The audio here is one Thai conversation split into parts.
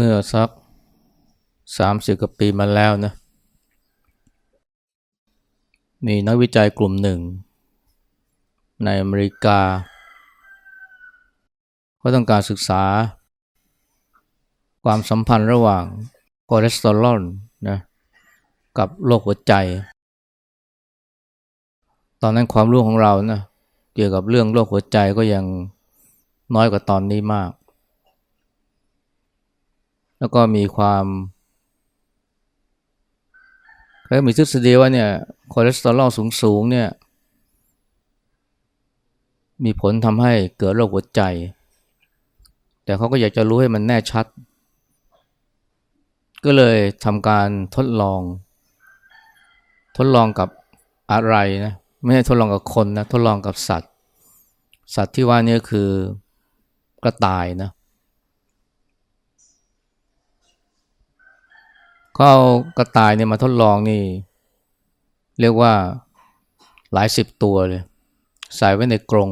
เมื่อสักสามสิบกว่าปีมาแล้วนะ มีนักวิจัยกลุ่มหนึ่ง ในอเมริกาเขาต้องการศึกษา ความสัมพันธ์ระหว่างคอเลสเตอรอลนะกับโรคหัวใจ ตอนนั้นความรู้ของเรานะเกี่ยวกับเรื่องโรคหัวใจก็ยังน้อยกว่าตอนนี้มาก แล้วก็มีความแล้วมีทฤษฎีว่าเนี่ยคอเลสเตอรอลสูงๆเนี่ยมีผลทำให้เกิดโรคหัวใจ แต่เขาก็อยากจะรู้ให้มันแน่ชัด ก็เลยทำการทดลอง ทดลองกับอะไรนะไม่ใช่ทดลองกับคนนะทดลองกับสัตว์ สัตว์ที่ว่านี่คือกระต่ายนะ เขาเอากระต่ายเนี่ยมาทดลองนี่ เรียกว่าหลายสิบตัวเลย ใส่ไว้ในกรง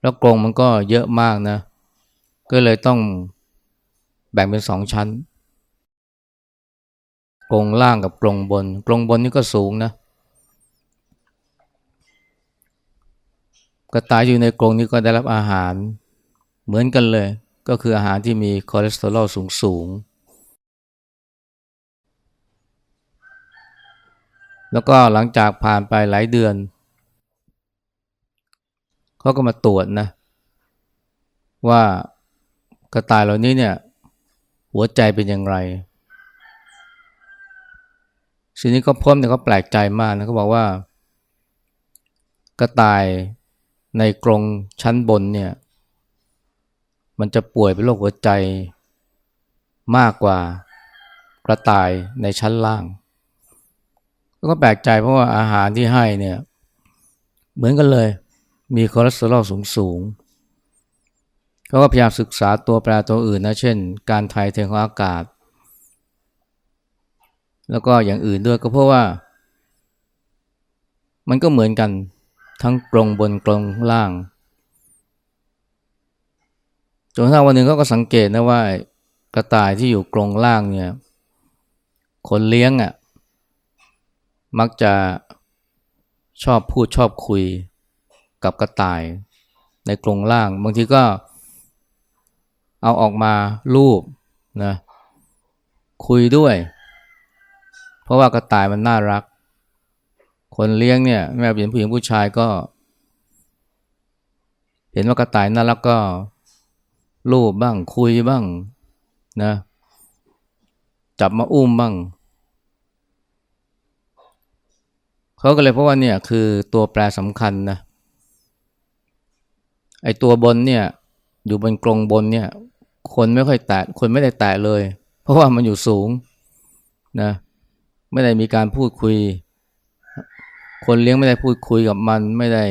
แล้วกรงมันก็เยอะมากนะ ก็เลยต้องแบ่งเป็นสองชั้น กรงล่างกับกรงบน กรงบนนี่ก็สูงนะ กระต่ายอยู่ในกรงนี้ก็ได้รับอาหารเหมือนกันเลย ก็คืออาหารที่มีคอเลสเตอรอลสูงสูง แล้วก็หลังจากผ่านไปหลายเดือน เขาก็มาตรวจนะ ว่ากระต่ายเหล่านี้เนี่ย หัวใจเป็นอย่างไรสิ่งนี้ก็พบเนี่ยเขาแปลกใจมากนะเขาบอกว่า กระต่ายในกรงชั้นบนเนี่ย มันจะป่วยเป็นโรคหัวใจมากกว่ากระต่ายในชั้นล่าง ก็แปลกใจเพราะว่าอาหารที่ให้เนี่ย เหมือนกันเลย มีคอเลสเตอรอลสูงสูงเขาก็พยายามศึกษาตัวแปรตัวอื่นนะ เช่น การถ่ายเทของอากาศ แล้วก็อย่างอื่นด้วยก็เพราะว่า มันก็เหมือนกันทั้งกรงบนกรงล่างจนถ้าวันหนึ่งเขาก็สังเกตนะว่ากระต่ายที่อยู่กรงล่างเนี่ย คนเลี้ยงอะ่ะ มักจะชอบพูดชอบคุยกับกระต่าย ในกรงล่าง บางทีก็เอาออกมาลูบนะคุยด้วย เพราะว่ากระต่ายมันน่ารัก คนเลี้ยงเนี่ยแม่เป็นผู้หญิงผู้ชายก็ เห็นว่ากระต่ายน่ารักก็ลูบบ้างคุยบ้างนะจับมาอุ้มบ้าง เขาก็เลยเพราะว่าเนี่ยคือตัวแปรสำคัญนะไอ้ตัวบนเนี่ยอยู่บนกรงบนเนี่ย คนไม่ค่อยแตะคนไม่ได้แตะเลย เพราะว่ามันอยู่สูงนะไม่ได้มีการพูดคุย คนเลี้ยงไม่ได้พูดคุยกับมัน ไม่ได้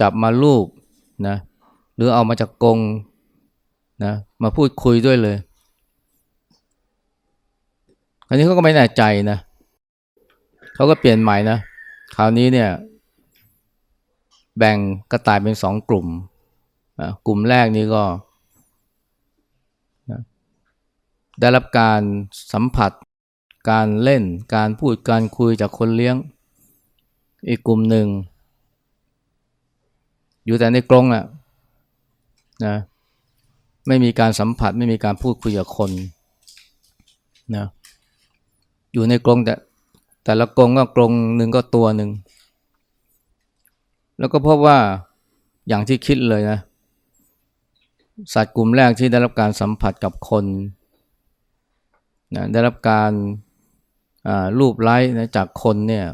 จับมาลูบนะหรือเอามาจากกรงนะมาพูดคุยด้วยเลย อันนี้เขาก็ไม่แน่ใจนะเขาก็เปลี่ยนใหม่นะ คราวนี้เนี่ย แบ่งกระต่ายเป็นสองกลุ่มกลุ่มแรกนี้ก็ ได้รับการสัมผัส การเล่น การพูด การคุยจากคนเลี้ยง อีกกลุ่มหนึ่ง อยู่แต่ในกรงอะ่ะนะไม่มีการสัมผัสไม่มีการพูดคุยกับคนนะอยู่ในกรงแต่ แต่ละกรงก็กรงหนึ่งก็ตัวหนึ่ง แล้วก็พบว่าอย่างที่คิดเลยนะ สัตว์กลุ่มแรกที่ได้รับการสัมผัสกับคนนะได้รับการรูปไล้นะจากคนเนี่ย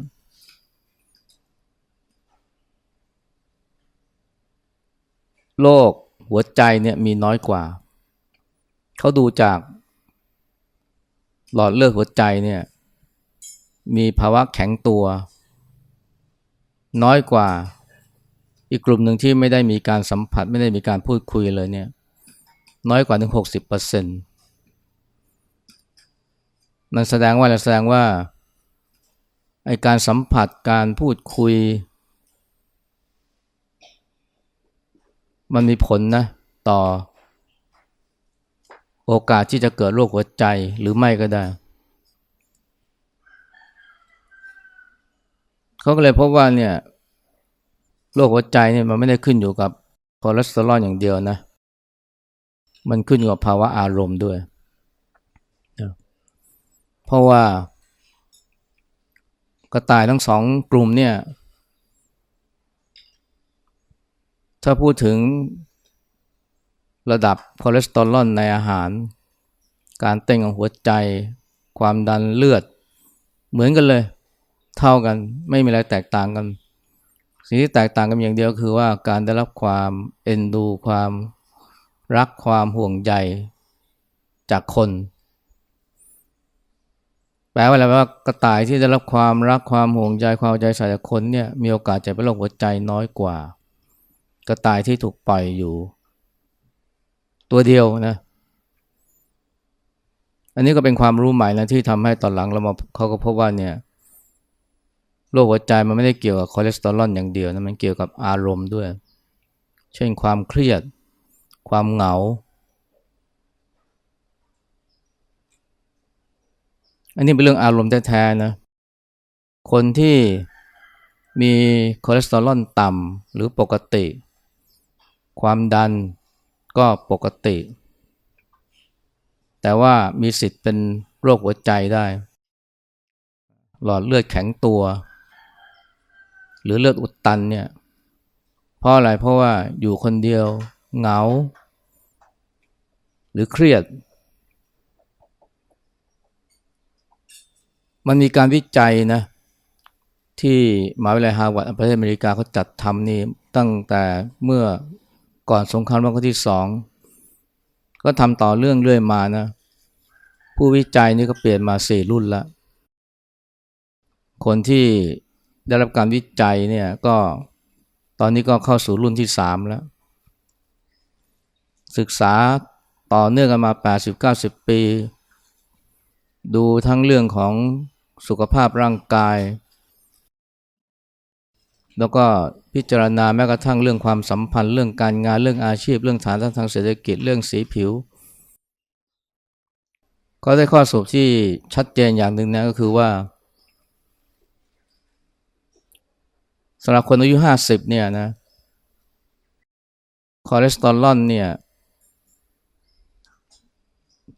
โรคหัวใจเนี่ยมีน้อยกว่า เขาดูจากหลอดเลือดหัวใจเนี่ย มีภาวะแข็งตัว น้อยกว่า อีกกลุ่มหนึ่งที่ไม่ได้มีการสัมผัสไม่ได้มีการพูดคุยเลยเนี่ย น้อยกว่าถึงหกสิบเปอร์เซ็นต์มันแสดงว่าอะไรแสดงว่าไอการสัมผัสการพูดคุย มันมีผลนะ ต่อ โอกาสที่จะเกิดโรคหัวใจหรือไม่ก็ได้ เขาก็เลยพบว่าเนี่ยโรคหัวใจเนี่ยมันไม่ได้ขึ้นอยู่กับคอเลสเตอรอลอย่างเดียวนะ มันขึ้นอยู่กับภาวะอารมณ์ด้วย เพราะว่ากระต่ายทั้งสองกลุ่มเนี่ย ถ้าพูดถึงระดับคอเลสเตอรอลในอาหาร การเต้นของหัวใจ ความดันเลือด เหมือนกันเลย เท่ากัน ไม่มีอะไรแตกต่างกัน สิ่งที่แตกต่างกันอย่างเดียวคือว่าการได้รับความเอ็นดู ความรักความห่วงใยจากคน แปลว่าอะไรว่ากระต่ายที่ได้รับความรักความห่วงใยความเอาใจใส่จากคนเนี่ยมีโอกาสจะเป็นโรคหัวใจน้อยกว่า กระต่ายที่ถูกปล่อยอยู่ ตัวเดียวนะอันนี้ก็เป็นความรู้ใหม่นะที่ทำให้ตอนหลังเรามาเขาก็พบว่าเนี่ย โรคหัวใจมันไม่ได้เกี่ยวกับคอเลสเตอรอลอย่างเดียวนะมันเกี่ยวกับอารมณ์ด้วย เช่นความเครียด ความเหงา อันนี้เป็นเรื่องอารมณ์แท้ๆนะคนที่มีคอเลสเตอรอลต่ำหรือปกติ ความดันก็ปกติ แต่ว่ามีสิทธิ์เป็นโรคหัวใจได้ หลอดเลือดแข็งตัว หรือเลือดอุดตันเนี่ยเพราะอะไรเพราะว่าอยู่คนเดียวเหงา หรือเครียด มันมีการวิจัยนะที่มหาวิทยาลัยฮาร์วาร์ดประเทศอเมริกาเขาจัดทำนี่ตั้งแต่เมื่อก่อนสงครามโลกครั้งที่สองก็ทำต่อเรื่องเรื่อยมานะ ผู้วิจัยนี่ก็เปลี่ยนมาสี่รุ่นละ คนที่ ได้รับการวิจัยเนี่ยก็ตอนนี้ก็เข้าสู่รุ่นที่สามแล้ว ศึกษาต่อเนื่องกันมา 80-90 ปี ดูทั้งเรื่องของสุขภาพร่างกาย แล้วก็พิจารณาแม้กระทั่งเรื่องความสัมพันธ์ เรื่องการงานเรื่องอาชีพ เรื่องฐานทางเศรษฐกิจเรื่องสีผิว ก็ได้ข้อสรุปที่ชัดเจนอย่างหนึ่งนะก็คือว่า สำหรับคนอายุห้าสิบเนี่ยนะคอเลสเตอรอลเนี่ย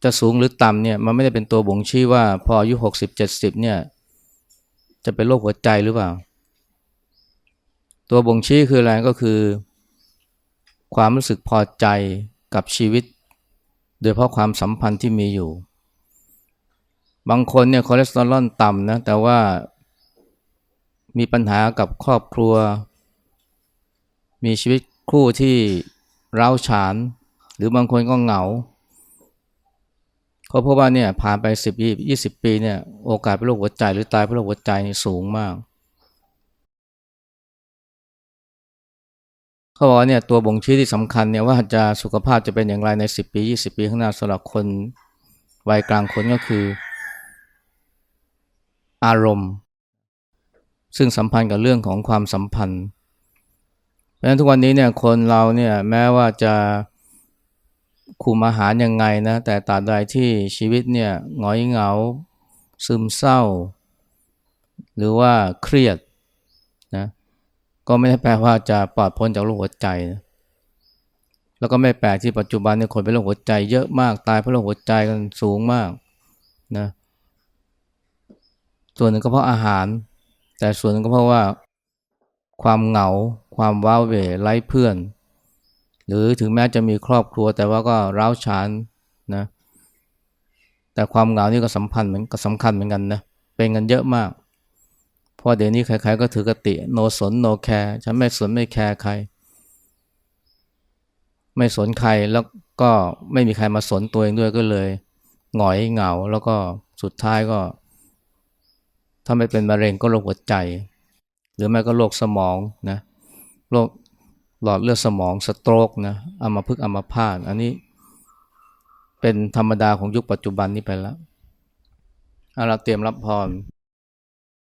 จะสูงหรือต่ำเนี่ย มันไม่ได้เป็นตัวบ่งชี้ว่า พออายุหกสิบเจ็ดสิบเนี่ย จะเป็นโรคหัวใจหรือเปล่า ตัวบ่งชี้คืออะไรก็คือ ความรู้สึกพอใจกับชีวิต โดยเพราะความสัมพันธ์ที่มีอยู่ บางคนเนี่ยคอเลสเตอรอลต่ำนะ แต่ว่า มีปัญหากับครอบครัว มีชีวิตคู่ที่เร้าฉาน หรือบางคนก็เหงาเขาพบว่าเนี่ยผ่านไปสิบยี่สิบปีเนี่ยโอกาสเป็นโรคหัวใจหรือตายเพราะโรคหัวใจนี่สูงมากเขาบอกว่าเนี่ยตัวบ่งชี้ที่สำคัญเนี่ยว่าจะสุขภาพจะเป็นอย่างไรในสิบปียี่สิบปีข้างหน้าสำหรับคนวัยกลางคนก็คือ อารมณ์ ซึ่งสัมพันธ์กับเรื่องของความสัมพันธ์เพราะฉะนั้นทุกวันนี้เนี่ยคนเราเนี่ยแม้ว่าจะคุมอาหารยังไงนะแต่ตราบใดที่ชีวิตเนี่ยหงอยเหงา ซึมเศร้า หรือว่าเครียดนะก็ไม่ได้แปลว่าจะปลอดพ้นจากโรคหัวใจนะแล้วก็ไม่แปลกที่ปัจจุบันเนี่ยคนเป็นโรคหัวใจเยอะมากตายเพราะโรคหัวใจกันสูงมากนะส่วนหนึ่งก็เพราะอาหาร แต่ส่วนก็เพราะว่าความเหงา ความว้าเหวไร้เพื่อน หรือถึงแม้จะมีครอบครัวแต่ว่าก็ร้าวฉานนะแต่ความเหงานี่ก็สัมพันธ์เหมือนก็สำคัญเหมือนกันนะเป็นกันเยอะมากเพราะเดี๋ยวนี้ใครๆก็ถือกติโนสนโนแคร์ฉันไม่สนไม่แคร์ใคร ไม่สนใครแล้วก็ไม่มีใครมาสนตัวเองด้วยก็เลยหงอยเหงา แล้วก็สุดท้ายก็ ถ้าไม่เป็นมะเร็งก็โรคหัวใจ หรือไม่ก็โรคสมองนะโรคหลอดเลือดสมองสโตรกนะอัมพฤกษ์อัมพาตอันนี้เป็นธรรมดาของยุคปัจจุบันนี้ไปแล้วเอาเราเตรียมรับพร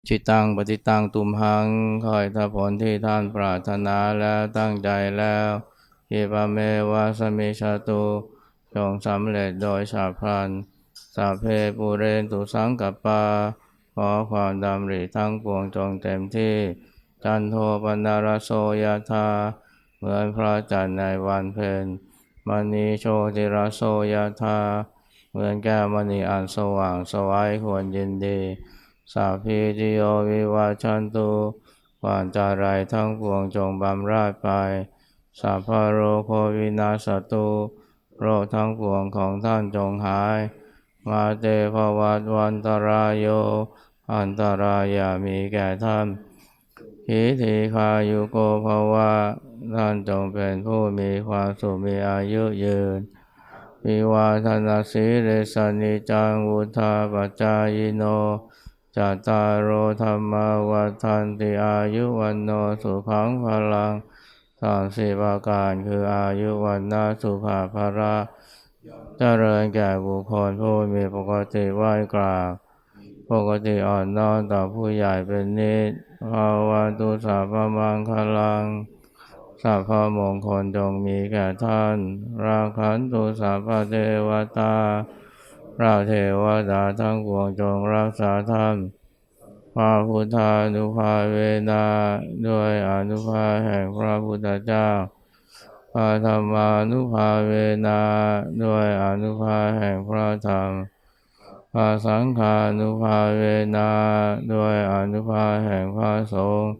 จิตังปฏิตังตุมหังคอยถ้าผลที่ท่านปรารถนาแล้วตั้งใจแล้วเยปะเมวะสมิชาตุจงสำเร็จโดยชาพลันสัพเพปูเรนตุสังกปา ขอความดำริทั้งปวงจงเต็มที่ จันโทปนารโสยธาเหมือนพระจันทร์ในวันเพ็ญมณีโชติรโสยธาเหมือนแก้วมณีอันสว่างสวัยควรยินดีสัพพิติโยวิวัชชันตุความจารายทั้งปวงจงบำราดไปสัพพะโรโควินาสตุ โรคทั้งปวงของท่านจงหาย มาเตภวัตวันตรายโย อันตรายามีแก่ท่านหิธีคายุโกภวะท่านจงเป็นผู้มีความสุขมีอายุยืนวิวาทนาสีเรสนิจังวุธาปจายโนจัตตารโอธรรมวัฏันติอายุวันโนสุขังพลังสามสิบประการคืออายุวันนาสุขภาภระ เจริญแก่บุคคลผู้มีปกติไหวกราบปกติอ่อนน้อมต่อผู้ใหญ่เป็นนิสภาวะตุสัพมังคลังสัพพมงคลจงมีแก่ท่าน ราคันตุสัพพเทวตาราเทวดาทั้งปวงจงรักษาท่านพระพุทธานุภาเวนาด้วยอนุภาแห่งพระพุทธเจ้า พระธรรมานุภาเวนาด้วยอนุภาแห่งพระธรรมพระสังฆานุภาเวนาด้วยอนุภาแห่งพระสงฆ์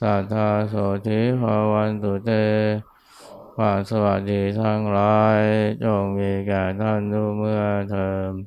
สัทธาโสธิภาวันตุเตความสวัสดีทั้งหลายจงมีแก่ท่านทุกเมื่อเทอม